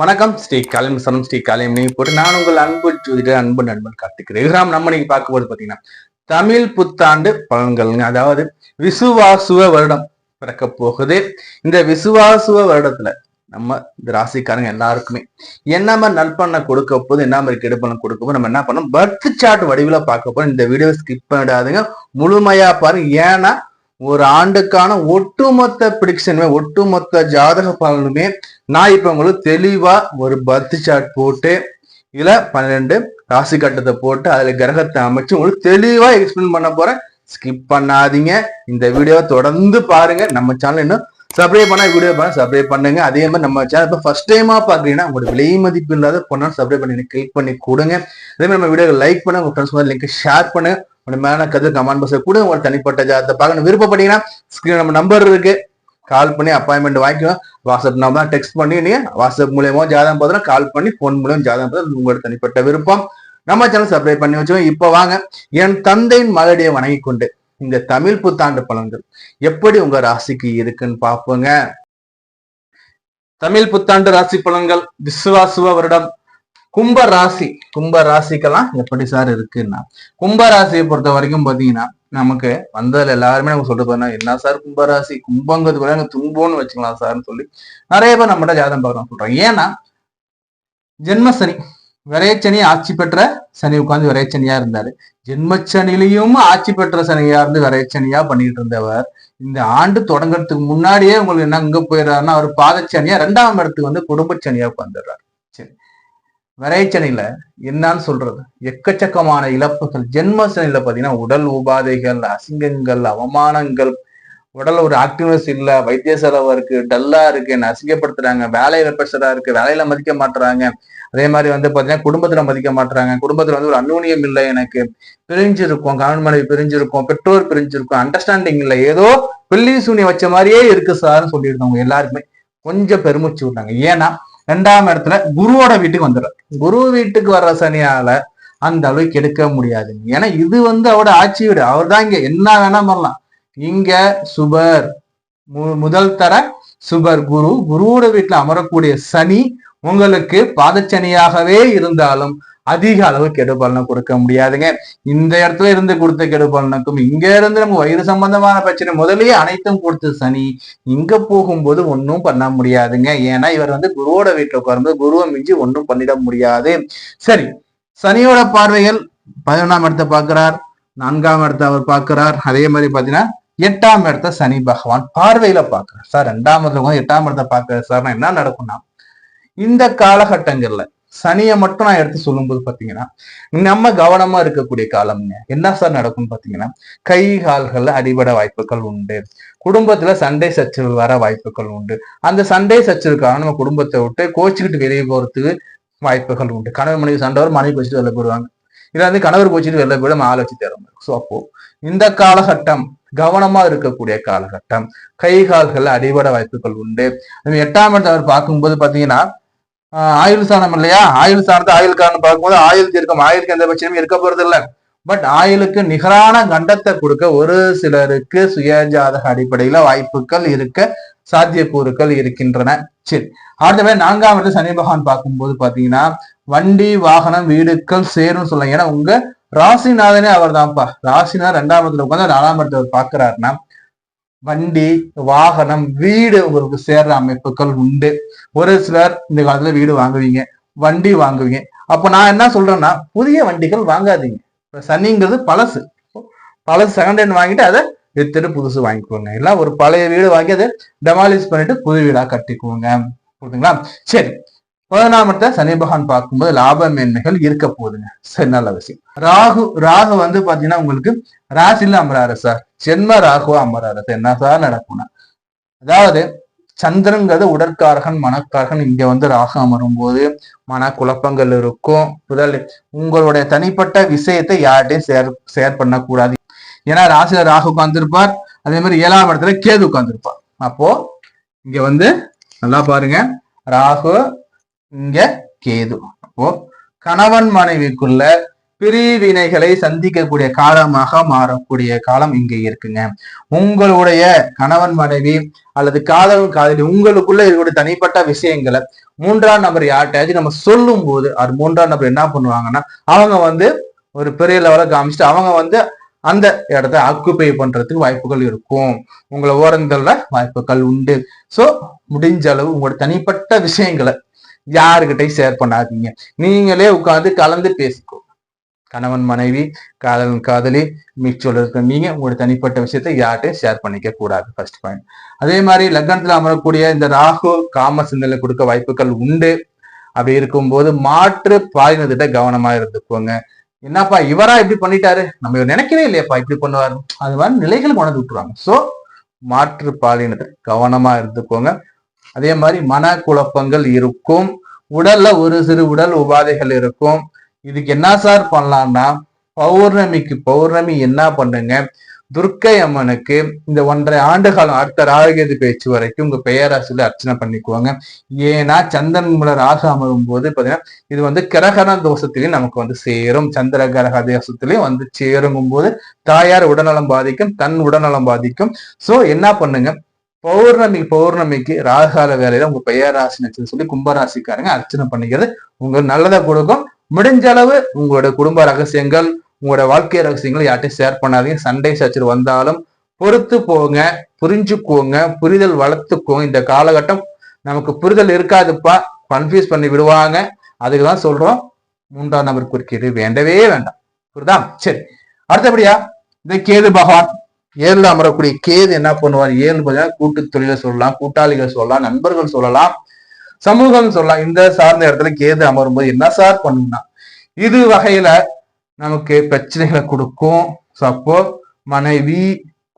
வணக்கம். ஸ்ரீ காலம் சனம் ஸ்ரீ காலம் நீங்க போட்டு நான் உங்கள் அன்பு ஜோதிடர் அன்பு நண்பன் கார்த்திக் ரகுராம். நம்ம நீங்க பார்க்கும்போது பார்த்தீங்கன்னா பாத்தீங்கன்னா தமிழ் புத்தாண்டு பலன்கள்ங்க அதாவது விசுவாசுவ வருடம் பிறக்க போகுது. இந்த விசுவாசுவ வருடத்துல நம்ம இந்த ராசிக்காரங்க எல்லாருக்குமே என்ன மாதிரி நற்பண்ண கொடுக்க போது என்ன மாதிரி கெடுப்பணம் கொடுக்க போது நம்ம என்ன பண்ணோம் பர்த் சார்ட் வடிவில் பார்க்க போறோம். இந்த வீடியோ ஸ்கிப் பண்ணிடாதுங்க. முழுமையா பாருங்க. ஏன்னா ஒரு ஆண்டுக்கான ஒட்டுமொத்த பிடிக்ஷனுமே ஒட்டுமொத்த ஜாதக பலனுமே நான் இப்ப உங்களுக்கு தெளிவா ஒரு பர்த் சார்ட் போட்டு இதுல பன்னிரெண்டு ராசி கட்டத்தை போட்டு அதுல கிரகத்தை அமைச்சு உங்களுக்கு தெளிவா எக்ஸ்பிளைன் பண்ண போறேன். ஸ்கிப் பண்ணாதீங்க. இந்த வீடியோவை தொடர்ந்து பாருங்க. நம்ம சேனல் இன்னும் சப்ஸ்கிரைப் பண்ணா வீடியோ பண்ண சப்ஸ்கிரைப் பண்ணுங்க. அதே மாதிரி நம்ம சேனல் இப்போ ஃபர்ஸ்ட் டைமா பாக்குறீங்கன்னா உங்களோட விலை மதிப்பு இல்லாத பொண்ணாலும் சப்ஸ்கிரைப் பண்ணி கிளிக் பண்ணி கொடுங்க. அதே மாதிரி நம்ம வீடியோ லைக் பண்ணுங்க. உங்க ஃப்ரெண்ட்ஸ் லிங்க் ஷேர் பண்ணுங்க. உங்க மேல கருத்து கமெண்ட் பாக்ஸ்ல கூட உங்களோட தனிப்பட்ட ஜாதத்தை பார்க்கணும். விருப்பப்பட்டீங்கன்னா ஸ்கிரீன் நம்ம நம்பர் இருக்கு. கால் பண்ணி அப்பாயின்மெண்ட் வாங்கிக்கலாம் வாட்ஸ்அப் நம்பர் டெக்ஸ்ட் பண்ணி நீ வாட்ஸ்அப் மூலியமா ஜாதகம் பார்த்தா கால் பண்ணி ஃபோன் மூலியம் ஜாதகம் பார்த்தா உங்களோட தனிப்பட்ட விருப்பம். நம்ம சேனல் சப்ஸ்கிரைப் பண்ணி வச்சுக்கோங்க. இப்போ வாங்க. என் தந்தையின் மகளடியை வணங்கி கொண்டு இந்த தமிழ் புத்தாண்டு பலன்கள் எப்படி உங்க ராசிக்கு இருக்குன்னு பார்ப்போங்க. தமிழ் புத்தாண்டு ராசி பலன்கள் விசுவாசுவ வருடம். கும்ப ராசி கும்ப ராசிக்கெல்லாம் எப்படி சார் இருக்குன்னா கும்ப ராசியை பொறுத்த வரைக்கும் பாத்தீங்கன்னா நமக்கு வந்ததுல எல்லாருமே நமக்கு சொல்லிட்டு போனா என்ன சார் கும்பராசி? கும்பங்கிறது கூட எனக்கு துன்பம்னு வச்சுக்கலாம் சார்னு சொல்லி நிறைய பேர் நம்மகிட்ட ஜாதகம் பார்க்கலாம் சொல்றாங்க. ஏன்னா ஜென்மசனி விரைச்சனி ஆட்சி பெற்ற சனி உட்கார்ந்து விரைச்சனியா இருந்தாரு. ஜென்மச்சனிலையும் ஆட்சி பெற்ற சனியா இருந்து விரைச்சனியா பண்ணிட்டு இருந்தவர். இந்த ஆண்டு தொடங்குறதுக்கு முன்னாடியே உங்களுக்கு என்ன இங்க போயிடுறாருன்னா அவர் பாதச்சனியா ரெண்டாம் இடத்துக்கு வந்து குடும்பச்சனியா உட்காந்துடுறாரு சரி விரைச்சனில என்னன்னு சொல்றது? எக்கச்சக்கமான இழப்புகள். ஜென்மசனியில் பார்த்தீங்கன்னா பாத்தீங்கன்னா உடல் உபாதைகள் அசிங்கங்கள் அவமானங்கள். உடல் ஒரு ஆக்டிவ்னஸ் இல்ல. வைத்திய செலவு இருக்கு டல்லா இருக்கு. என்ன அசிங்கப்படுத்துறாங்க. வேலையில பிரஷரா இருக்கு. வேலையில மதிக்க மாட்டுறாங்க அதே மாதிரி வந்து பாத்தீங்கன்னா குடும்பத்துல மதிக்க மாட்டுறாங்க குடும்பத்துல வந்து ஒரு அந்நூனியம் இல்லை எனக்கு. பிரிஞ்சிருக்கும். கணவன் மனைவி பிரிஞ்சிருக்கும். பெற்றோர் பிரிஞ்சிருக்கும். அண்டர்ஸ்டாண்டிங் இல்லை. ஏதோ பில்லி சூனியம் வச்ச மாதிரியே இருக்கு சார்னு சொல்லியிருந்தவங்க எல்லாருக்குமே கொஞ்சம் பெருமிச்சு விட்டாங்க. ஏன்னா ரெண்டாம் இடத்துல குருவோட வீட்டுக்கு வந்துடுறார். குரு வீட்டுக்கு வர்ற சனியால அந்த அளவுக்கு எடுக்க முடியாது. ஏன்னா இது வந்து அவரோட ஆட்சி வீடு. அவர் தான் இங்க என்ன வேணா பண்ணலாம். இங்க சுபர் மு- முதல் தர சுபர் குரு. குருவோட வீட்டுல அமரக்கூடிய சனி உங்களுக்கு பாதச்சனியாகவே இருந்தாலும் அதிக அளவு கெடுபலனை கொடுக்க முடியாதுங்க. இந்த இடத்துல இருந்து கொடுத்த கெடுபலனுக்கும் இங்க இருந்து நம்ம வயிறு சம்பந்தமான பிரச்சனை முதல்லயே அனைத்தும் கொடுத்த சனி இங்க போகும்போது ஒன்றும் பண்ண முடியாதுங்க. ஏன்னா இவர் வந்து குருவோட வீட்டில் உட்காரும்போது குருவை மிஞ்சி ஒன்றும் பண்ணிட முடியாது. சரி சனியோட பார்வைகள் பதினொன்றாம் இடத்தை பார்க்கிறார் நான்காம் இடத்தை அவர் பார்க்கிறார். அதே மாதிரி பாத்தீங்கன்னா எட்டாம் இடத்த சனி பகவான் பார்வையில பார்க்கிறார். சார் ரெண்டாம் இடத்துல எட்டாம் இடத்தை பார்க்கிறார். சார் என்ன நடக்கும்னா இந்த காலகட்டங்கள்ல சனியை மட்டும் நான் எடுத்து சொல்லும்போது பார்த்தீங்கன்னா நம்ம கவனமா இருக்கக்கூடிய காலம்ங்க. என்ன சார் நடக்கும்னு பார்த்தீங்கன்னா கை கால்களில் அடிபட வாய்ப்புகள் உண்டு. குடும்பத்துல சண்டை சச்சரவு வர வாய்ப்புகள் உண்டு. அந்த சண்டை சச்சரவுக்காக நம்ம குடும்பத்தை விட்டு கோச்சிக்கிட்டு வெளியே போறதுக்கு வாய்ப்புகள் உண்டு. கணவர் மனைவி சண்டை வரும் மனைவி கோச்சிட்டு வெளில போயிடுவாங்க. இல்ல வந்து கணவர் கோச்சிட்டு வெளில போயிடும் ஆள் வச்சு தேரும் ஸோ அப்போ இந்த காலகட்டம் கவனமா இருக்கக்கூடிய காலகட்டம் கை கால்கள் அடிபட வாய்ப்புகள் உண்டு. எட்டாம் இடத்தவர் பார்க்கும்போது பார்த்தீங்கன்னா ஆயுள் சாணம் இல்லையா? ஆயுள் சாணத்தை ஆயுள் காரணம் பார்க்கும்போது ஆயுள் இருக்கும். ஆயுளுக்கு எந்த பட்சமும் இருக்க போறது இல்லை பட் ஆயுளுக்கு நிகரான கண்டத்தை கொடுக்க ஒரு சிலருக்கு சுயஜாதக அடிப்படையில வாய்ப்புகள் இருக்க சாத்தியக்கூறுகள் இருக்கின்றன. சரி. அடுத்தபடி நான்காம் இடத்துல சனி பகவான் பார்க்கும்போது பாத்தீங்கன்னா வண்டி வாகனம் வீடுகள் சேரும் சொல்லுங்க ஏன்னா உங்க ராசிநாதனே அவர் தான்ப்பா ராசிநாதன் ரெண்டாம் இடத்துல உட்காந்து நாலாம் இடத்துல பாக்குறாருன்னா வண்டி வாகனம் வீடு உங்களுக்கு சேர்ற அமைப்புகள் உண்டு. ஒரு சிலர் இந்த காலத்துல வீடு வாங்குவீங்க வண்டி வாங்குவீங்க. அப்போ நான் என்ன சொல்றேன்னா புதிய வண்டிகள் வாங்காதீங்க. இப்ப சனிங்கிறது பழசு. பழசு செகண்ட் ஹேண்ட் வாங்கிட்டு அதை வித்துட்டு புதுசு வாங்கிக்கோங்க. இல்ல ஒரு பழைய வீடு வாங்கி அதை டெமாலிஷ் பண்ணிட்டு புது வீடா கட்டிக்குவோங்க புரியுதுங்களா? சரி. பதினாம் இடத்தை சனி பகவான் பார்க்கும்போது லாப மேன்மைகள் இருக்க போகுதுங்க. சரி நல்ல விஷயம். ராகு ராகு வந்து பாத்தீங்கன்னா உங்களுக்கு ராசில அமராரு சார். ஜென்ம ராகுவா அமராரு. சார் என்ன சார் நடக்கும்னா அதாவது சந்திரங்கிறது உடற்காரகன் மனக்காரகன். இங்க வந்து ராகு அமரும் போது மன குழப்பங்கள் இருக்கும். முதல் உங்களுடைய தனிப்பட்ட விஷயத்தை யார்கிட்டையும் ஷேர் ஷேர் பண்ணக்கூடாது. ஏன்னா ராசியில ராகு உட்கார்ந்துருப்பார். அதே மாதிரி ஏழாம் இடத்துல கேது உட்கார்ந்துருப்பார். அப்போ இங்க வந்து நல்லா பாருங்க. ராகு இங்க கேது. அப்போ கணவன் மனைவிக்குள்ள பிரிவினைகளை சந்திக்கக்கூடிய காலமாக மாறக்கூடிய காலம் இங்க இருக்குங்க. உங்களுடைய கணவன் மனைவி அல்லது காதல் காதலி உங்களுக்குள்ள இருக்கக்கூடிய தனிப்பட்ட விஷயங்களை மூன்றாம் நபர் யார்கிட்டயாச்சும் நம்ம சொல்லும் போது அது மூன்றாம் நபர் என்ன பண்ணுவாங்கன்னா அவங்க வந்து ஒரு பெரிய லெவலில் காமிச்சிட்டு அவங்க வந்து அந்த இடத்த ஆக்குப்பை பண்றதுக்கு வாய்ப்புகள் இருக்கும். உங்களை ஓரங்கள்ல வாய்ப்புகள் உண்டு. சோ முடிஞ்ச அளவு உங்களோட தனிப்பட்ட விஷயங்களை யாருக்கிட்டையும் ஷேர் பண்ணாதீங்க. நீங்களே உட்காந்து கலந்து பேசிக்கோ. கணவன் மனைவி காதலன் காதலி மிச்சோல இருக்க நீங்க உங்களோட தனிப்பட்ட விஷயத்தை யார்கிட்டையும் ஷேர் பண்ணிக்க கூடாது ஃபர்ஸ்ட் பாயிண்ட் அதே மாதிரி லக்னத்தில் அமரக்கூடிய இந்த ராகு காம சிந்தனை கொடுக்க வாய்ப்புகள் உண்டு. அப்படி இருக்கும்போது மாற்று பாலினத்திட்ட கவனமா இருந்துக்கோங்க. என்னப்பா இவரா இப்படி பண்ணிட்டாரு? நம்ம இவர் நினைக்கவே இல்லையாப்பா இப்படி பண்ணுவாரு அது மாதிரி நிலைகள் கொண்டு விட்டுருவாங்க. ஸோ மாற்று பாலினத்தை கவனமா இருந்துக்கோங்க. அதே மாதிரி மன குழப்பங்கள் இருக்கும். உடல்ல ஒரு சிறு உடல் உபாதைகள் இருக்கும். இதுக்கு என்ன சார் பண்ணலாம்னா பௌர்ணமிக்கு பௌர்ணமி என்ன பண்ணுங்க? துர்க்கை அம்மனுக்கு இந்த ஒன்றரை ஆண்டு காலம் அடுத்த ராககேது பேச்சு வரைக்கும் உங்க பெயராசில அர்ச்சனை பண்ணிக்குவாங்க ஏன்னா சந்தன் முலர் ராசு அமரும் போது பாத்தீங்கன்னா இது வந்து கிரகண தோஷத்திலையும் நமக்கு வந்து சேரும். சந்திர கிரக தோஷத்திலையும் வந்து சேருங்கும் போது தாயார் உடல்நலம் பாதிக்கும் தன் உடல்நலம் பாதிக்கும். சோ என்ன பண்ணுங்க? பௌர்ணமி பௌர்ணமிக்கு ராகுகால வேலையில உங்க பெயராசி நட்சத்திரம் சொல்லி கும்பராசிக்காரங்க அர்ச்சனை பண்ணிக்கிறது. உங்களுக்கு நல்லதை கொடுக்கும். முடிஞ்ச அளவு உங்களோட குடும்ப ரகசியங்கள் உங்களோட வாழ்க்கை ரகசியங்கள் யார்ட்டையும் ஷேர் பண்ணாதீங்க. சண்டை சச்சர் வந்தாலும் பொறுத்து போங்க புரிஞ்சுக்கோங்க புரிதல் வளர்த்துக்கோங்க. இந்த காலகட்டம் நமக்கு புரிதல் இருக்காதுப்பா. கன்ஃபியூஸ் பண்ணி விடுவாங்க. அதுக்கு தான் சொல்றோம். மூன்றாம் நபர் குறுக்கீடு வேண்டவே வேண்டாம். புரியுதா? சரி. அடுத்தபடியா இந்த கேது பகவான். ஏழுல அமரக்கூடிய கேது என்ன பண்ணுவார்? ஏழு பார்த்தீங்கன்னா கூட்டு தொழிலை சொல்லலாம் கூட்டாளிகள் சொல்லலாம் நண்பர்கள் சொல்லலாம் சமூகம் சொல்லலாம். இந்த சார்ந்த இடத்துல கேது அமரும் போது என்ன சார் பண்ணுனா இது வகையில நமக்கு பிரச்சனைகளை கொடுக்கும். ஸோ அப்போ மனைவி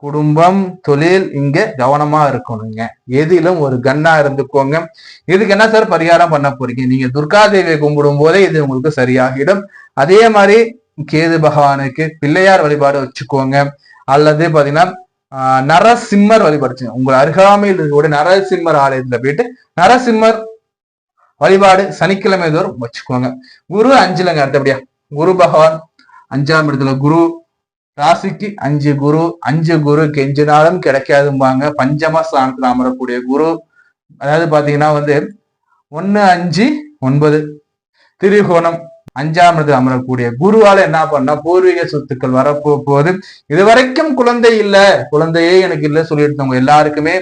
குடும்பம் தொழில் இங்க கவனமா இருக்கணுங்க. எதிலும் ஒரு கன்னா இருந்துக்கோங்க. இதுக்கு என்ன சார் பரிகாரம் பண்ண போறீங்க? நீங்க துர்காதேவியை கும்பிடும் போதே இது உங்களுக்கு சரியாகிடும். அதே மாதிரி கேது பகவானுக்கு பிள்ளையார் வழிபாடு வச்சுக்கோங்க. அல்லது பாத்தீங்கன்னா நரசிம்மர் வழிபாடு உங்கள் அருகாமையில் இருக்கக்கூடிய நரசிம்மர் ஆலயத்துல போயிட்டு நரசிம்மர் வழிபாடு சனிக்கிழமை தோறும் வச்சுக்கோங்க. குரு அஞ்சுலங்க அடுத்தபடியா. குரு பகவான் அஞ்சாம் இடத்துல குரு ராசிக்கு அஞ்சு குரு அஞ்சு குரு கெஞ்சினாலும் கிடைக்காதும்பாங்க. பஞ்சம ஸ்தானத்துல அமரக்கூடிய குரு அதாவது பாத்தீங்கன்னா வந்து ஒன்னு அஞ்சு ஒன்பது. திரிகோணம் அஞ்சாம் இடத்துல அமரக்கூடிய குருவால என்ன பண்ணா பூர்வீக சொத்துக்கள் வரப்போகுது இது வரைக்கும் குழந்தை இல்ல. குழந்தையே எனக்கு இல்ல சொல்லிட்டு எல்லாருக்குமே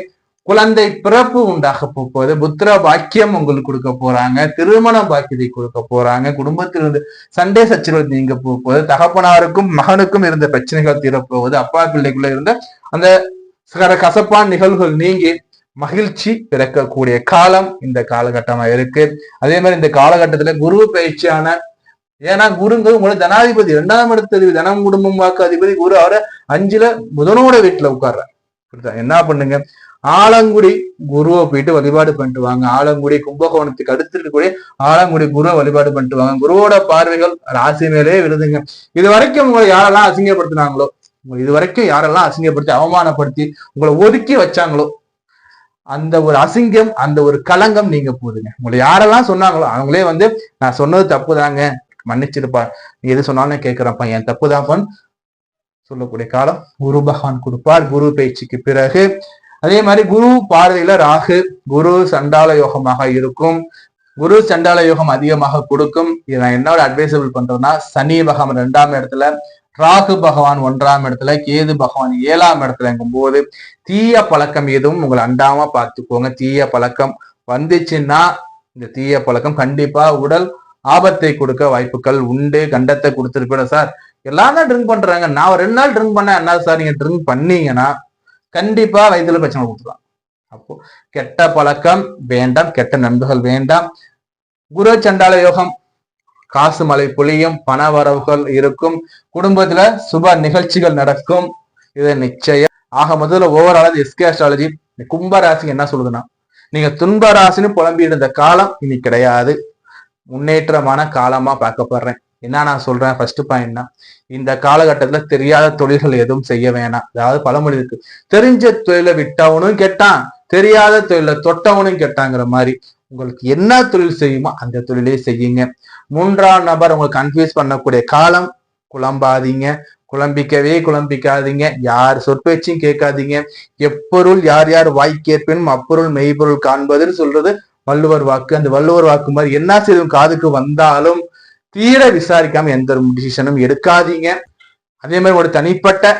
குழந்தை பிறப்பு உண்டாக போகுது. புத்திர பாக்கியம் உங்களுக்கு கொடுக்க போறாங்க. திருமண பாக்கியத்தை கொடுக்க போறாங்க. குடும்பத்திலிருந்து சண்டே சச்சரவு நீங்க போகுது. தகப்பனாருக்கும் மகனுக்கும் இருந்த பிரச்சனைகள் தீரப்போகுது. அப்பா பிள்ளைக்குள்ள இருந்த அந்த கசப்பான் நிகழ்வுகள் நீங்கி மகிழ்ச்சி பிறக்கக்கூடிய காலம் இந்த காலகட்டமா இருக்கு. அதே மாதிரி இந்த காலகட்டத்துல குரு பயிற்சியான ஏன்னா குருங்கிறது உங்களை ஜனாதிபதி இரண்டாம் இடத்து தனம் குடும்பம் வாக்கு அதிபதி குரு அவரை அஞ்சுல புதனோட வீட்டுல உட்கார்ற. என்ன பண்ணுங்க? ஆலங்குடி குருவை போயிட்டு வழிபாடு பண்ணிட்டு வாங்க. ஆலங்குடி கும்பகோணத்துக்கு அடுத்து இருக்கக்கூடிய ஆலங்குடி குருவை வழிபாடு பண்ணிட்டு வாங்க. குருவோட பார்வைகள் ராசி மேலே விழுதுங்க. இது வரைக்கும் உங்களை யாரெல்லாம் அசிங்கப்படுத்தினாங்களோ இது வரைக்கும் யாரெல்லாம் அசிங்கப்படுத்தி அவமானப்படுத்தி உங்களை ஒதுக்கி வச்சாங்களோ அந்த ஒரு அசிங்கம் அந்த ஒரு களங்கம் நீங்க போதுங்க. உங்களை யாரெல்லாம் சொன்னாங்களோ அவங்களே வந்து நான் சொன்னது தப்பு தாங்க மன்னிச்சிருப்பா நீ எது சொன்னாலும் கேட்கிறப்பா என் தப்பு தான் சொல்லக்கூடிய காலம் குரு பகவான் கொடுப்பார். குரு பயிற்சிக்கு பிறகு அதே மாதிரி குரு பார்வையில ராகு குரு சண்டால யோகமாக இருக்கும். குரு சண்டால யோகம் அதிகமாக கொடுக்கும். இதை நான் என்னோட அட்வைசபிள் பண்றேன்னா சனி பகவான் ரெண்டாம் இடத்துல ராகு பகவான் ஒன்றாம் இடத்துல கேது பகவான் ஏழாம் இடத்துல போது தீய பழக்கம் எதுவும் உங்களை அண்டாம பார்த்துக்கோங்க. தீய பழக்கம் வந்துச்சுன்னா இந்த தீய பழக்கம் கண்டிப்பா உடல் ஆபத்தை கொடுக்க வாய்ப்புகள் உண்டு கண்டத்தை கொடுத்துருப்பேன் சார். எல்லாரும் தான் ட்ரிங்க் பண்றாங்க. நான் ரெண்டு நாள் ட்ரிங்க் பண்ண என்ன சார் நீங்க ட்ரிங்க் பண்ணீங்கன்னா கண்டிப்பா வயதுல பிரச்சனை கொடுத்துலாம் அப்போ கெட்ட பழக்கம் வேண்டாம் கெட்ட நண்பர்கள் வேண்டாம். குரு சண்டால யோகம் காசு மலை புளியும் பண வரவுகள் இருக்கும் குடும்பத்துல சுப நிகழ்ச்சிகள் நடக்கும். இது நிச்சயம். ஆக முதல்ல ஓவரால் எஸ்கே அஸ்ட்ராலஜி கும்ப ராசி என்ன சொல்லுதுன்னா நீங்க துன்ப ராசின்னு புலம்பி இருந்த காலம் இனி கிடையாது. முன்னேற்றமான காலமா பார்க்கப்படுறேன் என்ன நான் சொல்றேன்? ஃபர்ஸ்ட் பாயிண்ட்னா இந்த காலகட்டத்துல தெரியாத தொழில்கள் எதுவும் செய்ய வேணாம். அதாவது பழமொழி இருக்கு. தெரிஞ்ச தொழிலை விட்டவனும் கெட்டான் தெரியாத தொழில தொட்டவனும் கெட்டாங்கிற மாதிரி. உங்களுக்கு என்ன தொழில் செய்யுமோ அந்த தொழிலே செய்யுங்க. மூன்றாம் நபர் உங்களுக்கு கன்ஃபியூஸ் பண்ணக்கூடிய காலம் குழம்பாதீங்க. குழம்பிக்கவே குழம்பிக்காதீங்க. யார் சொற்பேச்சும் கேட்காதீங்க. எப்பொருள் யார் யார் வாய்க்கேற்பேனும் அப்பொருள் மெய்ப்பொருள் காண்பதுன்னு சொல்றது வள்ளுவர் வாக்கு அந்த வள்ளுவர் வாக்கு மாதிரி என்ன செய்தும் காதுக்கு வந்தாலும் தீர விசாரிக்காம எந்த ஒரு டிசிஷனும் எடுக்காதீங்க. அதே மாதிரி ஒரு தனிப்பட்ட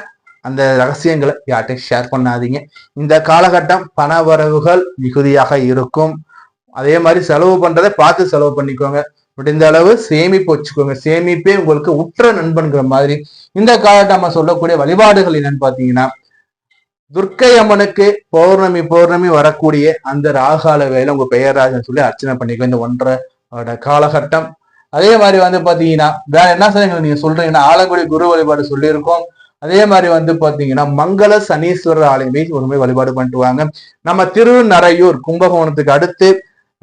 அந்த ரகசியங்களை யார்கிட்டையும் ஷேர் பண்ணாதீங்க. இந்த காலகட்டம் பண வரவுகள் மிகுதியாக இருக்கும். அதே மாதிரி செலவு பண்றதை பார்த்து செலவு பண்ணிக்கோங்க. முடிந்த அளவு சேமிப்பு வச்சுக்கோங்க. சேமிப்பே உங்களுக்கு உற்ற நண்பன்கிற மாதிரி. இந்த காலகட்டம் சொல்லக்கூடிய வழிபாடுகள் என்னன்னு பாத்தீங்கன்னா துர்க்கை அம்மனுக்கு பௌர்ணமி பௌர்ணமி வரக்கூடிய அந்த ராகால வேலை உங்க பெயராஜன் சொல்லி அர்ச்சனை பண்ணிக்கோ. இந்த ஒன்றரை காலகட்டம். அதே மாதிரி வந்து பாத்தீங்கன்னா வேற என்ன சார் நீங்க சொல்றீங்கன்னா ஆலங்குடி குரு வழிபாடு சொல்லியிருக்கோம். அதே மாதிரி வந்து பாத்தீங்கன்னா மங்கள சனீஸ்வரர் ஆலயம் போய் வழிபாடு பண்ணிட்டு வாங்க. நம்ம திருநறையூர் கும்பகோணத்துக்கு அடுத்து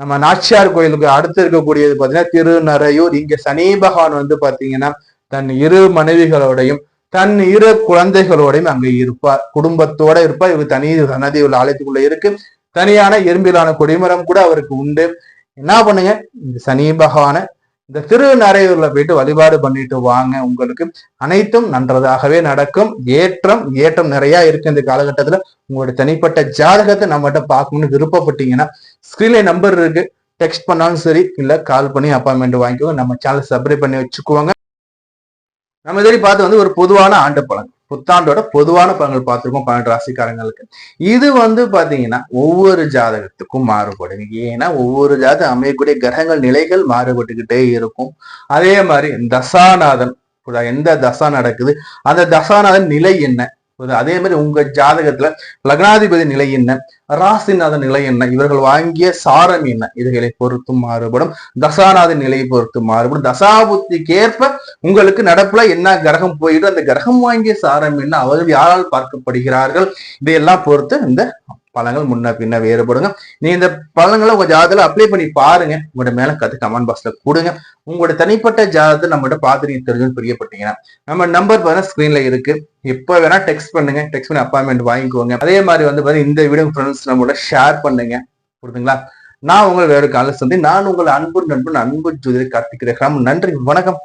நம்ம நாச்சியார் கோயிலுக்கு அடுத்து இருக்கக்கூடியது பாத்தீங்கன்னா திருநறையூர். இங்க சனி பகவான் வந்து பாத்தீங்கன்னா தன் இரு மனைவிகளோடையும் தன் இரு குழந்தைகளோடையும் அங்க இருப்பார். குடும்பத்தோட இருப்பார். இவர் தனி சன்னதி உள்ள ஆலயத்துக்குள்ள இருக்கு. தனியான எறும்பிலான கொடிமரம் கூட அவருக்கு உண்டு. என்ன பண்ணுங்க? இந்த சனி பகவானை இந்த திருநரையூர்ல போயிட்டு வழிபாடு பண்ணிட்டு வாங்க உங்களுக்கு. அனைத்தும் நன்றதாகவே நடக்கும். ஏற்றம் ஏற்றம் நிறைய இருக்கு இந்த காலகட்டத்துல. உங்களுடைய தனிப்பட்ட ஜாதகத்தை நம்மகிட்ட பார்க்கணும்னு விருப்பப்பட்டீங்கன்னா ஸ்கிரீன்ல நம்பர் இருக்கு. டெக்ஸ்ட் பண்ணாலும் சரி இல்ல கால் பண்ணி அப்பாயின்மெண்ட் வாங்கிக்கோங்க. நம்ம சேனல் சப்ஸ்கிரைப் பண்ணி வச்சுக்குவாங்க நம்ம இதுவரை பார்த்து வந்து ஒரு பொதுவான ஆண்டு பலன். புத்தாண்டோட பொதுவான பலன்கள் பார்த்துருக்கோம் பன்னெண்டு ராசிக்காரங்களுக்கு. இது வந்து பாத்தீங்கன்னா ஒவ்வொரு ஜாதகத்துக்கும் மாறுபடும். ஏன்னா ஒவ்வொரு ஜாதகம் அமையக்கூடிய கிரகங்கள் நிலைகள் மாறுபட்டுக்கிட்டே இருக்கும். அதே மாதிரி தசாநாதன் எந்த தசா நடக்குது? அந்த தசாநாதன் நிலை என்ன? அதே மாதிரி உங்க ஜாதகத்துல லக்னாதிபதி நிலை என்ன? ராசிநாதன் நிலை என்ன? இவர்கள் வாங்கிய சாரம் என்ன? இதுகளை பொறுத்தும் மாறுபடும். தசாநாதன் நிலையை பொறுத்து மாறுபடும். தசாபுத்திக்கேற்ப உங்களுக்கு நடப்புல என்ன கிரகம் போயிட்டு அந்த கிரகம் வாங்கிய சாரம் என்ன? அவர்கள் யாரால் பார்க்கப்படுகிறார்கள்? இதையெல்லாம் பொறுத்து இந்த பழங்கள் முன்ன பின்ன வேறுபடுங்க. நீங்க இந்த பழங்களை உங்க ஜாதகத்துல அப்ளை பண்ணி பாருங்க. உங்களோட மேல கத்து கமெண்ட் பாக்ஸ்ல கொடுங்க. உங்களோட தனிப்பட்ட ஜாதகத்தை நம்மகிட்ட பார்த்து தெரிஞ்சுன்னு பிரியப்பட்டீங்கன்னா நம்ம நம்பர் பாருங்க ஸ்கிரீன்ல இருக்கு. எப்ப வேணா டெக்ஸ்ட் பண்ணுங்க. டெக்ஸ்ட் பண்ணி அப்பாயின்மெண்ட் வாங்கிக்கோங்க. அதே மாதிரி வந்து பாத்தீங்கன்னா இந்த வீடியோ ஃப்ரெண்ட்ஸ் நம்மளோட ஷேர் பண்ணுங்க. புரியுதுங்களா? நான் உங்கள் வேறு கால சந்தி நான் உங்கள் அன்பு நண்பன் அன்பு ஜோதிடர் கார்த்திக் நன்றி வணக்கம்.